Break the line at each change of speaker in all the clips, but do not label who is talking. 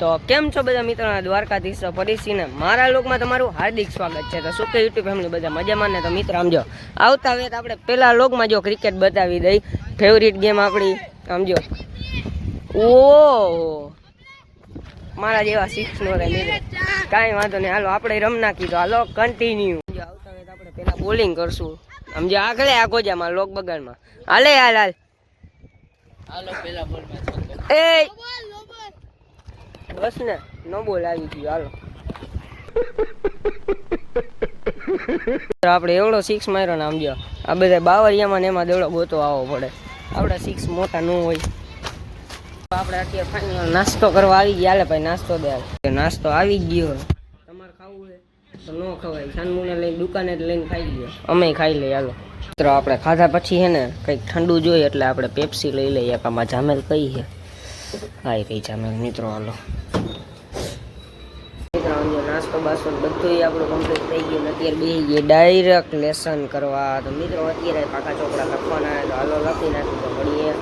તો કેમ છો બધા મિત્રો દ્વારકાધીશ? ફરીસીને મારા લોકમાં તમારું હાર્દિક સ્વાગત છે. તો શું કે યુટ્યુબ ફેમિલી બધા મજામાં ને? તો મિત્ર સમજો આવતા વેત આપણે પહેલાં લોકમાં જો ક્રિકેટ બતાવી દઈ. ફેવરિટ ગેમ આપણી સમજો ઓ મારા જેવા સિક્સ નો રહે કાંઈ વાંધો નહીં. હાલો આપણે રમ નાખી તો હાલો કન્ટિન્યુ આવતા વેત આપણે પહેલાં બોલિંગ કરશું. સમજો આગળ આ ગોજામાં લોક બગાડમાં. હાલે હાલ હાલ.
હાલો પહેલા બોલમાં
એ બસ ને નો બોલ આવી ગયું હાલો. આપણે એવડો સિક્સ માર્યો ને આમ જો. આ બધા બાવરિયામાં ને એમાં દેવડો ગોતો આવવો પડે. આપણે સિક્સ મોટા ન હોય. આપણે અત્યારે ફાઇનલ નાસ્તો કરવા આવી ગયા. હાલે ભાઈ નાસ્તો દે નાસ્તો આવી ગયો. તમારે ખાવું હોય તો ન ખવાય. સાનમુને લઈને દુકાને જ લઈને ખાઈ ગયો અમે ખાઈ લઈએ હાલો. મિત્રો આપણે ખાધા પછી હે ને કંઈક ઠંડુ જોઈએ એટલે આપણે પેપ્સી લઈ લઈએ આમાં જામેલ કઈ છે? આઈ રહી જામેલ મિત્રો હાલો. મિત્રો આમ જો નાસ્તો બાસ્તો બધું આપણું કમ્પ્લીટ થઈ ગયું અત્યારે બેસી ગઈ ડાયરેક્ટ લેસન કરવા. તો મિત્રો અત્યારે પાકા ચોપડા લખવાના તો હાલો લખી નાખી તો મળીએ.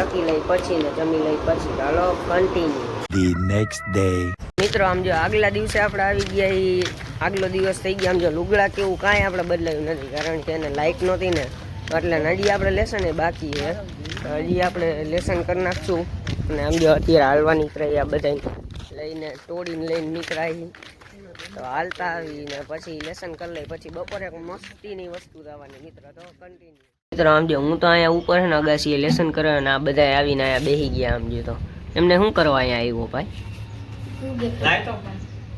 લખી લઈ પછી ને જમી લઈ પછી હાલો કન્ટિન્યુ. મિત્રો આમ જો આગલા દિવસે આપણે આવી ગયા આગલો દિવસ થઈ ગયા. આમ જો લુગડા કેવું કાંઈ આપણે બદલાયું નથી કારણ કે એને લાઇટ નહોતી ને. એટલે હજી આપણે લેસન એ બાકી છે. હજી આપણે લેસન કરી નાખશું. અને આમ અત્યારે હાલવા નીકળાય આ બધા લઈને તોડીને લઈને નીકળાય. તો હાલતા આવીને પછી લેસન કરી લઈ. પછી બપોરે મસ્તીની વસ્તુ લાવવાની મિત્ર, તો કન્ટિન્યુ મિત્રો, આમ જો હું તો અહીંયા ઉપર છે ને અગાસીએ લેસન કરે અને આ બધા આવીને અહીંયા બેસી ગયા આમ જો તો. એમને શું કરવા અહીંયા આવ્યો ભાઈ?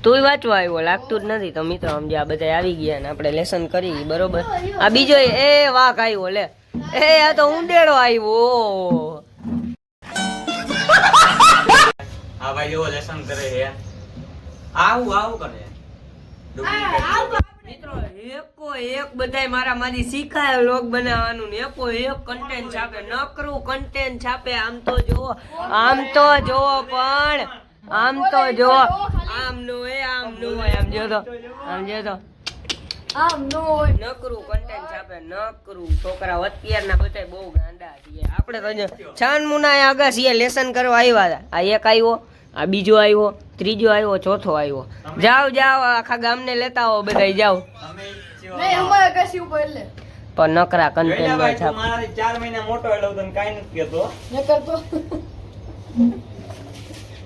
તુંય વાંચવા આવ્યો, લાગતું જ નથી તો મિત્રો, આમ જે આ બધા આવી ગયા ને આપણે લેસન કરી, બરોબર? આ બીજો એ વાઘ આવ્યો, લે. એ, આ તો ઊંડેડો આવ્યો.
આ ભાઈ એવો લેસન કરે છે. આવું આવું કરે.
મિત્રો એકો એક બધાય મારા માંથી શીખાય લોગ બનાવવાનું ને એકો એક કન્ટેન્ટ છાપે. નકરું કન્ટેન્ટ છાપે આમ તો જોવો આમ તો જોવો પણ આમ તો જુઓ. આમ નું એ આમ નું હોય આમ જો તો આમ જો તો. નકરું કન્ટેન્ટ છાપે નકરું છોકરા અત્યારના બધા બહુ ગાંડા છીએ. આપણે તો છાન મુના અગાસીએ લેસન કરવા આવ્યા હતા. આ એક આવ્યો આ બીજો આવ્યો ત્રીજો આવ્યો ચોથો આવ્યો. જાઓ જાઓ આખા ગામને લેતા આવો બધા જાઓ. પણ નકરા કન્ટેન્ટમાં છાપ
ચાર મહિના મોટો એટલે તને કાંઈ નથી કહેતો.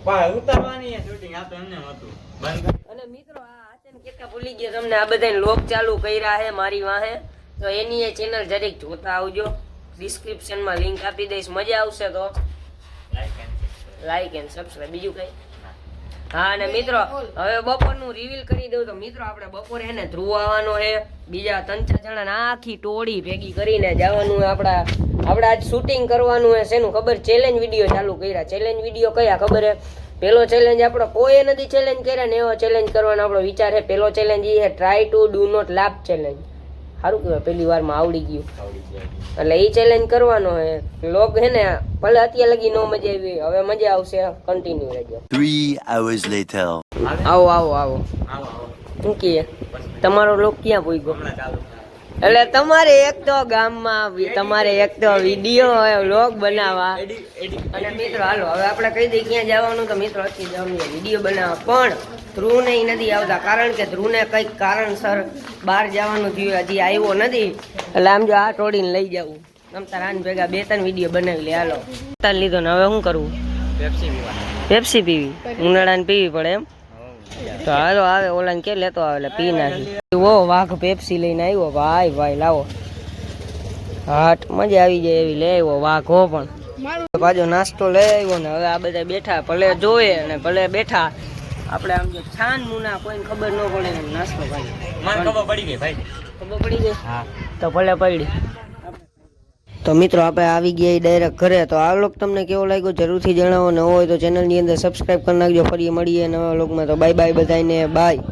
પણ ઉતારવાની શૂટિંગ આ તો એમને હતું બંધ
અને મિત્રો આ કેતા ભૂલી ગયો તમને આ બધા લોક ચાલુ કર્યા છે મારી વાહે. તો એની એ ચેનલ જરીક જોતા આવજો. ડિસ્ક્રિપ્શનમાં લિંક આપી દઈશ મજા આવશે તો. લાઈક એન્ડ સબસ્ક્રાઇબ બીજું કઈ? હા. અને મિત્રો હવે બપોરનું રિવીલ કરી દઉં તો મિત્રો આપણે બપોરે હે ને ધ્રુવ આવવાનો છે બીજા ત્રણ ચાર જણા ને આખી ટોળી ભેગી કરીને જવાનું હે આપણા. આપણે આજ શૂટિંગ કરવાનું છે શેનું ખબર? ચેલેન્જ વીડિયો ચાલુ કર્યા. ચેલેન્જ વીડિયો કયા ખબર છે પેલો ચેલેન્જ આપણો કોઈએ નથી ચેલેન્જ કર્યા ને એવો ચેલેન્જ કરવાનો આપણો વિચાર છે પેલો ચેલેન્જ એ ટ્રાય ટુ ડુ નોટ લાભ ચેલેન્જ સારું કહેવાય પહેલી વારમાં આવડી ગયું. એટલે એ ચેલેન્જ કરવાનો હે. લોક હે ને ભલે અત્યારે લગી નો મજા આવી હવે મજા આવશે કન્ટિન્યુ રહેજો.
3 hours later.
આવો આવો આવો.
આવો આવો.
શું કહીએ તમારો લોક ક્યાં
હમણાં ચાલુ.
એટલે તમારે એક તો ગામમાં તમારે એક તો વીડિયો વ્લોગ બનાવવા. અને મિત્રો હાલો હવે આપણે કહી દઈએ ક્યાં જવાનું તો મિત્રો અત્યારે જવાનું વીડિયો બનાવવા. પણ ધ્રુવને નથી આવતા કારણ કે ધ્રુવને કંઈક કારણસર બહાર જવાનું થયું હજી આવ્યો નથી. એટલે આમ જો આ ટોળીને લઈ જવું આમ તાર ભેગા બે ત્રણ વીડિયો બનાવી લે હાલો. તાર લીધો ને હવે શું કરવું
પેપ્સી પીવા.
પેપ્સી પીવી. ઉનાળાને પીવી પડે એમ? તો હાલો આવે ઓલા કે લેતો આવે એટલે પી નાખી. ઓ વાઘ પેપ્સી લઈને આવ્યો ભાઈ ભાઈ લાવો. હાટ મજા આવી જાય એવી લે આવ્યો વાઘ પણ. પાછો નાસ્તો લઈ આવ્યો ને હવે આ બધા બેઠા ભલે જોયે અને ભલે બેઠા. આપણે આમ જો છાન મુના કોઈને ખબર ન પડે નાસ્તો ભાઈ
મને ખબર પડી ગઈ ભાઈ.
ખબર પડી ગઈ?
હા.
તો ભલે પડી. તો મિત્રો, આપણે આવી ગયા ડાયરેક્ટ ઘરે. તો આ લોક તમને કેવો લાગ્યો જરૂરથી જણાવો. ન હોય તો ચેનલની અંદર સબસ્ક્રાઈબ કરી નાખજો. ફરી મળીએ નવા લોકમાં તો બાય બાય બધાને બાય